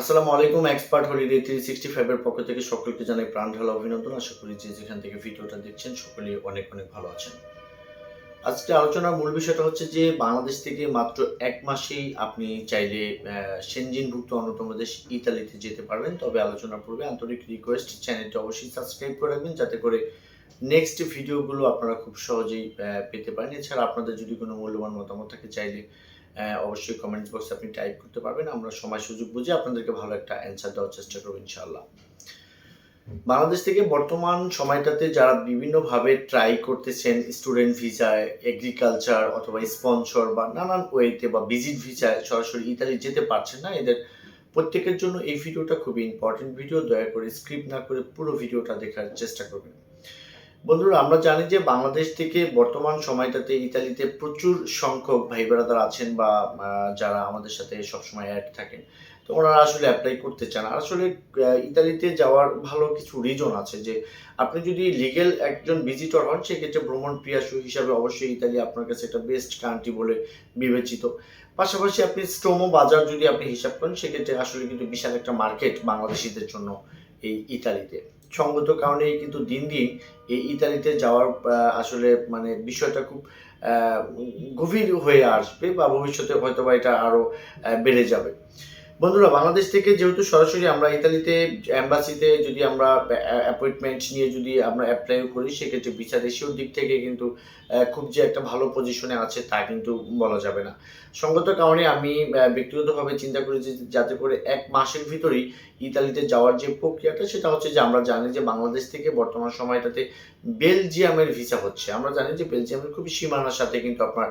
আসসালামু আলাইকুম, expert holiday three sixty ফাইভের পক্ষ থেকে সকলকে জানাই প্রাণ ঢালা অভিনন্দন। আশা করি যে যেখান থেকে ভিডিওটা দেখছেন, সকলেই অনেক অনেক ভালো আছেন। আজকে আলোচনার মূল বিষয়টা হচ্ছে যে, বাংলাদেশ থেকে মাত্র এক মাসেই আপনি চাইলে সেনজিনভুক্ত অন্যতম দেশ ইতালিতে যেতে পারবেন। তবে আলোচনার পূর্বে আন্তরিক রিকোয়েস্ট চ্যানেলটি অবশ্যই সাবস্ক্রাইব করে রাখবেন, যাতে করে নেক্সট ভিডিওগুলো আপনারা খুব সহজেই পেতে পারেন। এছাড়া আপনাদের যদি কোনো মূল্যবান মতামত থাকে, চাইলে অবশ্যই কমেন্টস বক্সে আপনি টাইপ করতে পারবেন। আমরা সময় সুযোগ বুঝে আপনাদেরকে ভালো একটা অ্যান্সার দেওয়ার চেষ্টা করব ইনশাআল্লাহ। বাংলাদেশ থেকে বর্তমান সময়টাতে যারা বিভিন্নভাবে ট্রাই করতেছেন স্টুডেন্ট ভিসায় এগ্রিকালচার অথবা স্পন্সর বা নানান ওয়েতে বা ভিজিট ভিসায় সরাসরি ইতালি যেতে পারছেন না, এদের প্রত্যেকের জন্য এই ভিডিওটা খুবই ইম্পর্টেন্ট ভিডিও দয়া করে স্ক্রিপ্ট না করে পুরো ভিডিওটা দেখার চেষ্টা করবেন। বন্ধুরা, আমরা জানি যে বাংলাদেশ থেকে বর্তমান সময়টাতে ইতালিতে প্রচুর সংখ্যক ভাই ব্রাদার আছেন বা যারা আমাদের সাথে সবসময় অ্যাড থাকেন। তো ওনারা আসলে অ্যাপ্লাই করতে চান। আর আসলে ইতালিতে যাওয়ার ভালো কিছু রিজন আছে যে, আপনি যদি লিগেল একজন ভিজিটর হন, সেক্ষেত্রে ভ্রমণ প্রিয়াসু হিসাবে অবশ্যই ইতালি আপনার কাছে একটা বেস্ট কান্ট্রি বলে বিবেচিত। পাশাপাশি আপনি স্টোমো বাজার যদি আপনি হিসাব করেন, সেক্ষেত্রে আসলে কিন্তু বিশাল একটা মার্কেট বাংলাদেশিদের জন্য এই ইতালিতে। সঙ্গত কারণেই কিন্তু দিন দিন এই ইতালিতে যাওয়ার আসলে মানে বিষয়টা খুব গভীর হয়ে আসবে বা ভবিষ্যতে হয়তো বা এটা আরও বেড়ে যাবে। বন্ধুরা, বাংলাদেশ থেকে যেহেতু সরাসরি আমরা ইতালিতে অ্যাম্বাসিতে যদি আমরা অ্যাপয়েন্টমেন্ট নিয়ে যদি আমরা অ্যাপ্লাইও করি, সেক্ষেত্রে ভিসা রেশিওর দিক থেকে কিন্তু খুব যে একটা ভালো পজিশনে আছে তা কিন্তু বলা যাবে না। সঙ্গত কারণে আমি ব্যক্তিগতভাবে চিন্তা করি যে যাতে করে এক মাসের ভিতরেই ইতালিতে যাওয়ার যে প্রক্রিয়াটা, সেটা হচ্ছে যে আমরা জানি যে বাংলাদেশ থেকে বর্তমান সময়টাতে বেলজিয়ামের ভিসা হচ্ছে। আমরা জানি যে বেলজিয়ামের খুবই সীমানার সাথে কিন্তু আপনার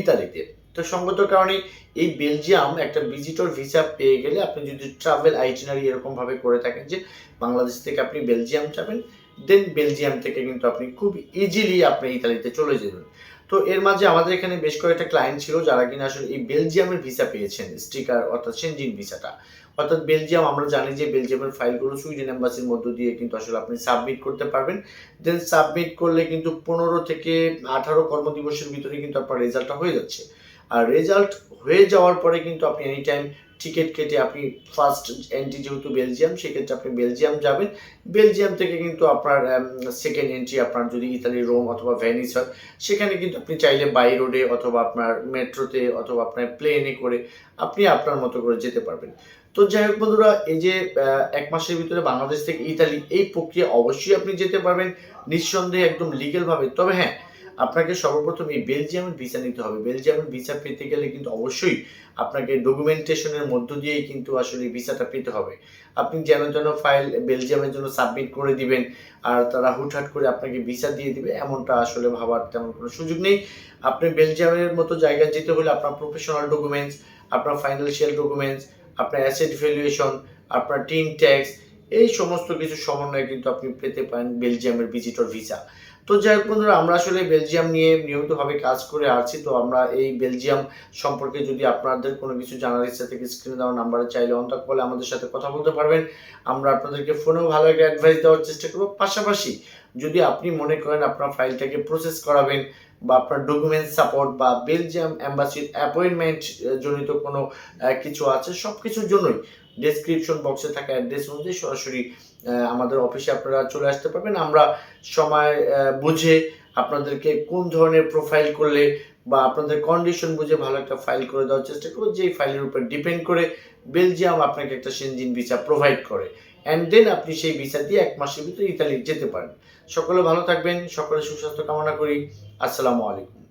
ইতালিতে। তো সঙ্গত কারণে এই বেলজিয়াম একটা ভিজিটর ভিসা পেয়ে গেলে আপনি যদি ট্রাভেল আইটিনারি এরকম ভাবে করে থাকেন যে বাংলাদেশ থেকে আপনি বেলজিয়াম যাবেন দেন বেলজিয়াম থেকে কিন্তু আপনি খুব ইজিলি আপনি ইতালিতে চলে যাবেন। তো এর মাঝে আমাদের এখানে বেশ কয়েকটা ক্লায়েন্ট ছিল যারা কিনা আসলে এই বেলজিয়ামের ভিসা পেয়েছেন স্টিকার অর্থাৎ সেনজিন ভিসাটা অর্থাৎ বেলজিয়াম, আমরা জানি যে বেলজিয়ামের ফাইলগুলো সুইডেন এম্বাসির মধ্য দিয়ে কিন্তু আসলে আপনি সাবমিট করতে পারবেন। দেন সাবমিট করলে কিন্তু পনেরো থেকে আঠারো কর্মদিবসের ভিতরে কিন্তু আপনার রেজাল্টটা হয়ে যাচ্ছে। আর রেজাল্ট হয়ে যাওয়ার পরে কিন্তু আপনি এনি টাইম টিকিট কেটে আপনি ফার্স্ট এন্ট্রি যেহেতু বেলজিয়াম সেক্ষেত্রে আপনি বেলজিয়াম যাবেন। বেলজিয়াম থেকে কিন্তু আপনার সেকেন্ড এন্ট্রি আপনার যদি ইতালি রোম অথবা ভ্যানিস হয়, সেখানে কিন্তু আপনি চাইলে বাই রোডে অথবা আপনার মেট্রোতে অথবা আপনার প্লেনে করে আপনি আপনার মতো করে যেতে পারবেন। তো যাই হোক বন্ধুরা, এই যে এক মাসের ভিতরে বাংলাদেশ থেকে ইতালি এই প্রক্রিয়া অবশ্যই আপনি যেতে পারবেন। নিঃসন্দেহে একদম লিগেলভাবে তবে হ্যাঁ আপনাকে সর্বপ্রথম এই বেলজিয়ামের ভিসা নিতে হবে। বেলজিয়ামের ভিসা পেতে গেলে কিন্তু অবশ্যই আপনাকে ডকুমেন্টেশনের মধ্য দিয়েই কিন্তু আসলে ভিসাটা পেতে হবে। আপনি যেন যেন ফাইল বেলজিয়ামের জন্য সাবমিট করে দিবেন আর তারা হুটহাট করে আপনাকে ভিসা দিয়ে দিবে, এমনটা আসলে ভাবার তেমন কোনো সুযোগ নেই। আপনি বেলজিয়ামের মতো জায়গায় যেতে হলে আপনার প্রফেশনাল ডকুমেন্টস আপনার ফাইন্যান্সিয়াল ডকুমেন্টস আপনার অ্যাসেট ভ্যালুয়েশন আপনার টিন ট্যাক্স এই সমস্ত কিছু সমন্বয়ে কিন্তু আপনি পেতে পারেন বেলজিয়ামের ভিজিটর ভিসা তো যাই হোক বন্ধুরা, আমরা আসলে বেলজিয়াম নিয়ে নিয়মিতভাবে কাজ করে আসছি। তো আমরা এই বেলজিয়াম সম্পর্কে যদি আপনাদের কোনো কিছু জানার ইচ্ছা থেকে স্ক্রিনে দেওয়া নাম্বারে চাইলে অন্তক বলে আমাদের সাথে কথা বলতে পারবেন। আমরা আপনাদেরকে ফোনেও ভালো একটা অ্যাডভাইস দেওয়ার চেষ্টা করব। পাশাপাশি যদি আপনি মনে করেন আপনার ফাইলটাকে প্রসেস করাবেন বা আপনার ডকুমেন্ট সাপোর্ট বা বেলজিয়াম অ্যাম্বাসির অ্যাপয়েন্টমেন্ট জনিত কোনো কিছু আছে সব কিছুর জন্যই ডেসক্রিপশন বক্সে থাকা অ্যাড্রেস অনুযায়ী সরাসরি আমাদের অফিসে আপনারা চলে আসতে পারবেন। আমরা সময় বুঝে আপনাদেরকে কোন ধরনের প্রোফাইল করলে বা আপনাদের কন্ডিশন বুঝে ভালো একটা ফাইল করে দেওয়ার চেষ্টা করব। যেই ফাইলের উপর ডিপেন্ড করে বেলজিয়াম আপনাকে একটা সেনজিন ভিসা প্রোভাইড করে। অ্যান্ড দেন আপনি সেই ভিসা দিয়ে এক মাসের ভিতরে ইতালি যেতে পারেন। সকলে ভালো থাকবেন, সকলে সুস্বাস্থ্য কামনা করি। আসসালামু আলাইকুম।